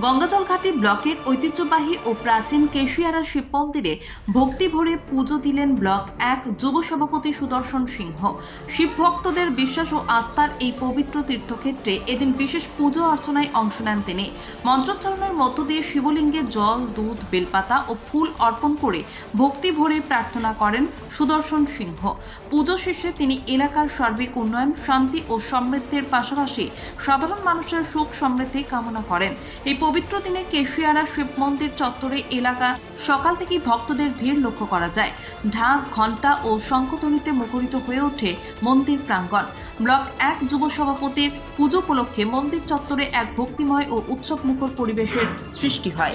গঙ্গাজলঘাটি ব্লকের ঐতিহ্যবাহী ও প্রাচীন কেশিয়ারা শিব মন্দিরে ভক্তি ভরে পুজো দিলেন ব্লক এক যুব সভাপতি সুদর্শন সিংহ। শিব ভক্তদের বিশ্বাস ও আস্থার এই পবিত্র তীর্থক্ষেত্রে এদিন বিশেষ পুজো অর্চনায় অংশ নেন তিনি। মন্ত্রোচ্চারণের মধ্য দিয়ে শিবলিঙ্গে জল, দুধ, বেলপাতা ও ফুল অর্পণ করে ভক্তি ভরে প্রার্থনা করেন সুদর্শন সিংহ। পুজো শেষে তিনি এলাকার সার্বিক উন্নয়ন, শান্তি ও সমৃদ্ধির পাশাপাশি সাধারণ মানুষের সুখ সমৃদ্ধি কামনা করেন। এই পবিত্র দিনে কেশিয়ারা শিব মন্দির চত্বরে এলাকা সকাল থেকেই ভক্তদের ভিড় লক্ষ্য করা যায় ঢাক ঘণ্টা ও শঙ্খধ্বনিতে মুখরিত হয়ে ওঠে মন্দির প্রাঙ্গণ ব্লক এক যুব সভাপতির পুজো উপলক্ষে মন্দির চত্বরে এক ভক্তিময় ও উৎসব মুখর পরিবেশের সৃষ্টি হয়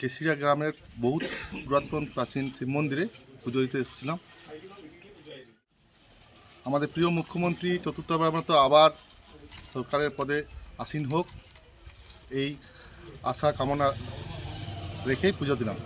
কেশিয়া গ্রামের বহু পুরাতন প্রাচীন শিব মন্দিরে পুজো দিতে এসেছিলাম। আমাদের প্রিয় মুখ্যমন্ত্রী চতুর্থবার মতো আবার সরকারের পদে আসীন হোক, এই আশা কামনা রেখেই পুজো দিলাম।